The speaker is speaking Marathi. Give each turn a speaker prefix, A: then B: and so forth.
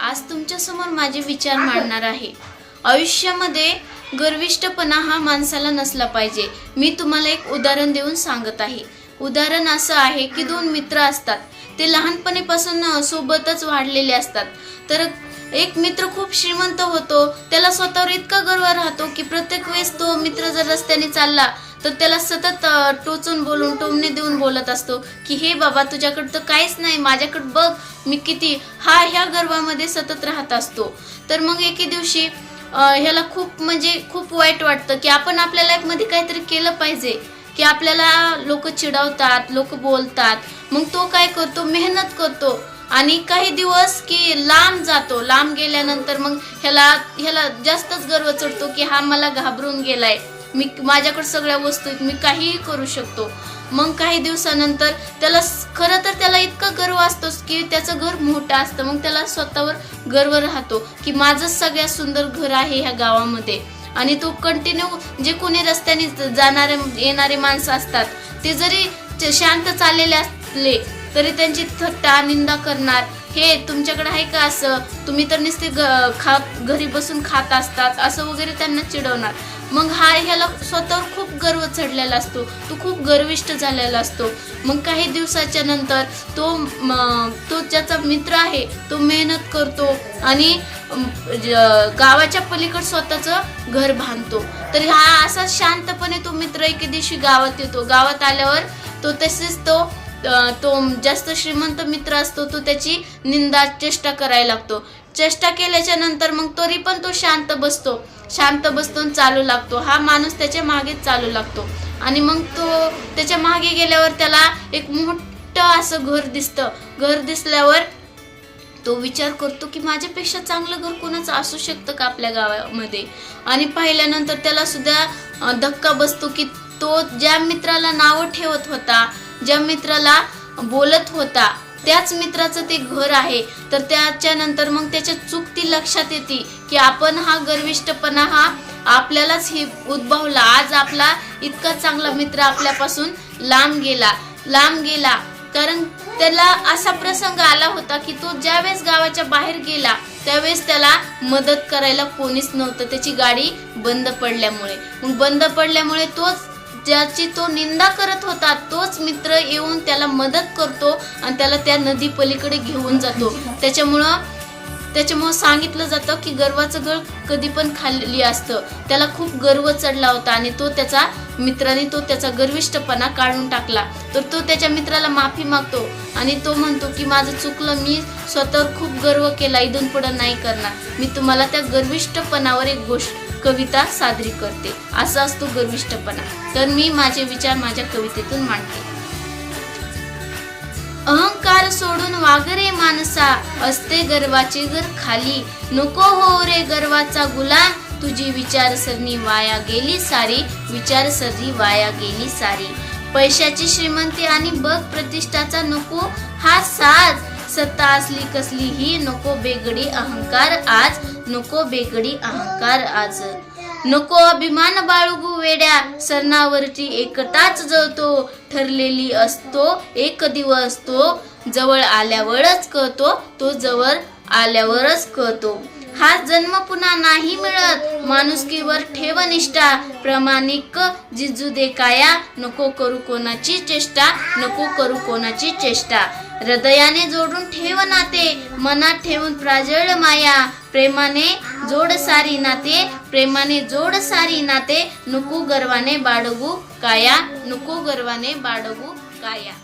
A: आज तुमच्यासमोर माझे विचार मांडणार आहे. आयुष्यामध्ये गर्विष्टपणा हा माणसाला नसला पाहिजे. मी तुम्हाला एक उदाहरण देऊन सांगत आहे. उदाहरण असं आहे की दोन मित्र असतात. ते लहानपणीपासून सोबतच वाढलेले असतात. तर एक मित्र खूप श्रीमंत होतो. त्याला स्वतःवर इतका गर्व राहतो की प्रत्येक वेळेस तो मित्र जर रस्त्याने चालला तर त्याला सतत टोचून बोलून टोमणे देऊन बोलत असतो की हे बाबा तुझ्याकडे तर काहीच नाही. माझ्याकडे बघ मी किती हा ह्या गर्भामध्ये सतत राहत असतो. तर मग एके दिवशी ह्याला खूप म्हणजे खूप वाईट वाटतं की आपण आपल्या लाईफमध्ये काहीतरी केलं पाहिजे की आपल्याला लोक चिडवतात लोक बोलतात. मग तो काय करतो? मेहनत करतो. आणि काही दिवस की लांब जातो. लांब गेल्यानंतर मग ह्याला ह्याला जास्तच गर्व चढतो की हा मला घाबरून गेलाय. मी माझ्याकडे सगळ्या वस्तू आहेत मी काहीही करू शकतो. मग काही दिवसानंतर त्याला खरं तर त्याला इतका गर्व असतो की त्याचं घर मोठं असतं. मग त्याला स्वतःवर गर्व राहतो की माझं सगळ्यात सुंदर घर आहे ह्या गावामध्ये. आणि तो कंटिन्यू जे कोणी रस्त्याने जाणारे येणारे माणसं असतात ते जरी शांत चाललेले असले तरी त्यांची थट्टा निंदा करणार हे तुमच्याकडे आहे का असं? तुम्ही तर नुसते ग- खा घरी बसून खात असतात असं वगैरे त्यांना चिडवणार. मग हा ह्याला स्वतःवर खूप गर्व चढलेला असतो. तो खूप गर्विष्ट झालेला असतो. मग काही दिवसाच्या नंतर तो म- तो ज्याचा मित्र आहे तो मेहनत करतो आणि गावाच्या पलीकड स्वतःचं घर बांधतो. तर हा असा शांतपणे तो मित्र एके दिवशी गावात येतो. गावात आल्यावर तो तसेच तो तो जास्त श्रीमंत मित्र असतो तो त्याची निंदा चेष्टा करायला लागतो. चेष्टा केल्याच्यानंतर मग तरी पण तो शांत बसतो. शांत बसतो आणि चालू लागतो. हा माणूस त्याच्या मागेच चालू लागतो. आणि मग तो त्याच्यामागे गेल्यावर त्याला एक मोठं असं घर दिसतं. घर दिसल्यावर तो विचार करतो की माझ्यापेक्षा चांगलं घर कोणाचं असू शकतं का आपल्या गावामध्ये? आणि पाहिल्यानंतर त्याला सुद्धा धक्का बसतो की तो ज्या मित्राला नावं ठेवत होता ज्या मित्राला बोलत होता त्याच मित्राचं ते घर आहे. तर त्याच्यानंतर मग त्याच्या चूक ती लक्षात येते की आपण हा गर्विष्टपणा हा आपल्यालाच हे उद्भवला. आज आपला इतका चांगला मित्र आपल्यापासून लांब गेला लांब गेला. कारण त्याला असा प्रसंग आला होता की तो ज्यावेळेस गावाच्या बाहेर गेला त्यावेळेस त्याला मदत करायला कोणीच नव्हतं. त्याची गाडी बंद पडल्यामुळे. मग बंद पडल्यामुळे तोच ज्याची तो निंदा करत होता तोच मित्र येऊन त्याला मदत करतो आणि त्याला त्या नदी पलीकडे घेऊन जातो. त्याच्यामुळं त्याच्यामुळं सांगितलं जातं की गर्वाचं गळ कधी पण खाल्ली असतं. त्याला खूप गर्व चढला होता आणि तो त्याचा मित्राने तो त्याचा गर्विष्ठपणा काढून टाकला. तर तो त्याच्या मित्राला माफी मागतो आणि तो म्हणतो की माझं चुकलं मी स्वतःवर खूप गर्व केला इथून पुढं नाही करणार. मी तुम्हाला त्या गर्विष्ठपणावर एक गोष्ट कविता सादरी करते. असा असतो गर्विष्ठपणा. तर मी माझे विचार माझ्या कवितेतून मांडते. अहंकार सोडून वागरे माणसा असते गर्वाचे गर खाली. नको हो रे गर्वाचा गुलाम तुझी विचारसरणी वाया गेली सारी. विचारसरणी वाया गेली सारी. पैशाची श्रीमंती आणि बघ प्रतिष्ठाचा नको हा साज सत्ता असली कसली ही नको बेगडी अहंकार आज. नको बेगडी अहंकार आज. नको अभिमान बाळगू वेड्या सरणावरची एकटाच जळतो. ठरलेली असतो एक दिवस तो जवळ आल्यावरच कळतो तो जवळ आल्यावरच कळतो. हा जन्म पुन्हा नाही मिळत. माणुसकीवर ठेव निष्ठा प्रामाणिक जिजू दे काया. नको करू कोणाची चेष्टा. नको करू कोणाची चेष्टा. हृदयाने जोडून ठेव नाते. मनात ठेवून प्राजळ माया. प्रेमाने जोड सारी नाते. प्रेमाने जोड सारी नाते. नको गर्वाने बाळगू काया. नको गर्वाने बाळगू काया.